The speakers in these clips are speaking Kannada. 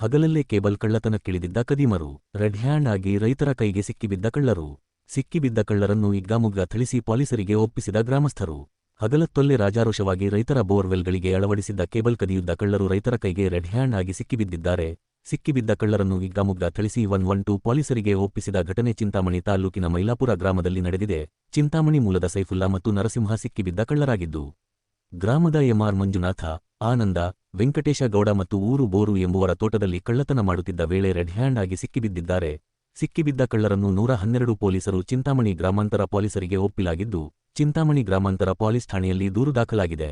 ಹಗಲಲ್ಲೇ ಕೇಬಲ್ ಕಳ್ಳತನಕ್ಕಿಳಿದಿದ್ದ ಕದೀಮರು ರೆಡ್ ಹ್ಯಾಂಡ್ ಆಗಿ ರೈತರ ಕೈಗೆ ಸಿಕ್ಕಿಬಿದ್ದ ಕಳ್ಳರು. ಸಿಕ್ಕಿಬಿದ್ದ ಕಳ್ಳರನ್ನು ಇಗ್ಗಾಮುಗ್ಗ ಥಳಿಸಿ ಪೊಲೀಸರಿಗೆ ಒಪ್ಪಿಸಿದ ಗ್ರಾಮಸ್ಥರು. ಹಗಲತ್ತೊಲ್ಲೆ ರಾಜಾರೋಷವಾಗಿ ರೈತರ ಬೋರ್ವೆಲ್ಗಳಿಗೆ ಅಳವಡಿಸಿದ್ದ ಕೇಬಲ್ ಕದಿಯುದ್ದ ಕಳ್ಳರು ರೈತರ ಕೈಗೆ ರೆಡ್ ಹ್ಯಾಂಡ್ ಆಗಿ ಸಿಕ್ಕಿಬಿದ್ದಿದ್ದಾರೆ. ಸಿಕ್ಕಿಬಿದ್ದ ಕಳ್ಳರನ್ನು ಇಗ್ಗಾಮುಗ್ಗ ಥಳಿಸಿ ಒನ್ ಒನ್ ಟು ಪೊಲೀಸರಿಗೆ ಒಪ್ಪಿಸಿದ ಘಟನೆ ಚಿಂತಾಮಣಿ ತಾಲೂಕಿನ ಮೈಲಾಪುರ ಗ್ರಾಮದಲ್ಲಿ ನಡೆದಿದೆ. ಚಿಂತಾಮಣಿ ಮೂಲದ ಸೈಫುಲ್ಲಾ ಮತ್ತು ನರಸಿಂಹ ಸಿಕ್ಕಿಬಿದ್ದ ಕಳ್ಳರಾಗಿದ್ದು. ಗ್ರಾಮದ ಎಂಆರ್ ಮಂಜುನಾಥ, ಆನಂದ ವೆಂಕಟೇಶ ಗೌಡ ಮತ್ತು ಊರು ಬೋರು ಎಂಬುವರ ತೋಟದಲ್ಲಿ ಕಳ್ಳತನ ಮಾಡುತ್ತಿದ್ದ ವೇಳೆ ರೆಡ್ ಹ್ಯಾಂಡ್ ಆಗಿ ಸಿಕ್ಕಿಬಿದ್ದಿದ್ದಾರೆ ಸಿಕ್ಕಿಬಿದ್ದ ಕಳ್ಳರನ್ನು ನೂರ ಹನ್ನೆರಡು ಪೊಲೀಸರು ಚಿಂತಾಮಣಿ ಗ್ರಾಮಾಂತರ ಪೊಲೀಸರಿಗೆ ಒಪ್ಪಿಲಾಗಿದ್ದು ಚಿಂತಾಮಣಿ ಗ್ರಾಮಾಂತರ ಪೊಲೀಸ್ ಠಾಣೆಯಲ್ಲಿ ದೂರು ದಾಖಲಾಗಿದೆ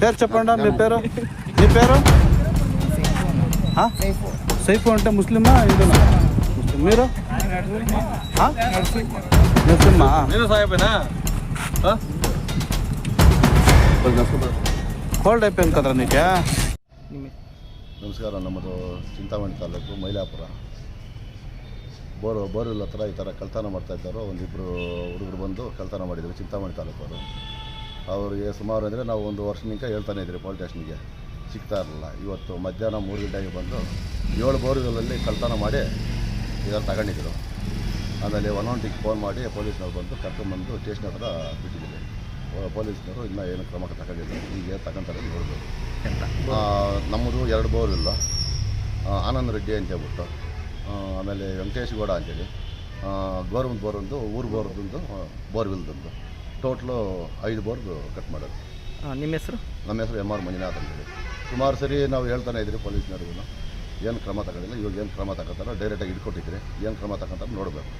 పేరు చెప్పండి మీ పేరు మీ పేరు ఆ? సైఫు అంటే ముస్లిమా హిందూనా ముస్లిం మీరు ఆ? ముస్లిమా నేను సాయపేనా కోల్డ్ అయిపోయింది కదరా నీకే ನಮಸ್ಕಾರ ನಮ್ಮದು ಚಿಂತಾಮಣಿ ತಾಲೂಕು ಮೈಲಾಪುರ ಬೋರು ಬೋರ್ವೆಲ್ ಹತ್ರ ಈ ಥರ ಕಳ್ತನ ಮಾಡ್ತಾಯಿದ್ದರು ಒಂದಿಬ್ಬರು ಹುಡುಗರು ಬಂದು ಕಳ್ತನ ಮಾಡಿದರು ಚಿಂತಾಮಣಿ ತಾಲೂಕವರು ಅವರಿಗೆ ಸುಮಾರು ಅಂದರೆ ನಾವು ಒಂದು ವರ್ಷನಿಂದ ಹೇಳ್ತಾನೆ ಇದ್ರಿ ಪೊಲೀಸ್ ಸ್ಟೇಷನ್ಗೆ ಸಿಗ್ತಾ ಇರಲಿಲ್ಲ ಇವತ್ತು ಮಧ್ಯಾಹ್ನ ಮೂರು ಗಂಟೆಗೆ ಬಂದು ಏಳು ಬೋರ್ಗಳಲ್ಲಿ ಕಳ್ತನ ಮಾಡಿ ಇದನ್ನು ತಗೊಂಡಿದ್ರು. ಆಮೇಲೆ ಒನ್ ಒನ್ ಟಿಗೆ ಫೋನ್ ಮಾಡಿ ಪೊಲೀಸ್ನವ್ರು ಬಂದು ಕರ್ಕೊಂಡ್ಬಂದು ಸ್ಟೇಷನ್ ಹತ್ರ ಬಿಟ್ಟಿದ್ದೀವಿ ಪೊಲೀಸ್ನವರು ಇನ್ನೂ ಏನು ಕ್ರಮ ತಗೊಂಡಿಲ್ಲ. ಈಗ ತಗೊಂತಾರೆ ನೋಡ್ಬೋದು. ನಮ್ಮದು ಎರಡು ಬೋರ್ ಇಲ್ಲ. ಆನಂದ್ ರೆಡ್ಡಿ ಅಂತ ಹೇಳ್ಬಿಟ್ಟು ಆಮೇಲೆ ವೆಂಕಟೇಶ್ ಗೌಡ ಅಂತೇಳಿ ಗೌರ್ಮೆಂಟ್ ಬೋರ್ ಒಂದು ಊರು ಬೋರ್ದೊಂದು ಬೋರ್ವಿಲ್ದೊಂದು ಟೋಟ್ಲು ಐದು ಬೋರ್ದು ಕಟ್ ಮಾಡೋದು ನಿಮ್ಮ ಹೆಸರು? ನಮ್ಮ ಹೆಸರು ಎಂ ಆರ್ ಮಂಜುನಾಥ್ ಅಂತೇಳಿ ಸುಮಾರು ಸರಿ ನಾವು ಹೇಳ್ತಾನೆ ಇದ್ರಿ ಪೊಲೀಸ್ನವ್ರಿಗೂ. ಏನು ಕ್ರಮ ತಗೊಂಡಿಲ್ಲ? ಇವಾಗ ಏನು ಕ್ರಮ ತಗೋತಾರೋ ಡೈರೆಕ್ಟಾಗಿ ಇಟ್ಕೊಟ್ಟಿದ್ರಿ ಏನು ಕ್ರಮ ತಗೊಂತಾರೆ ನೋಡಬೇಕು.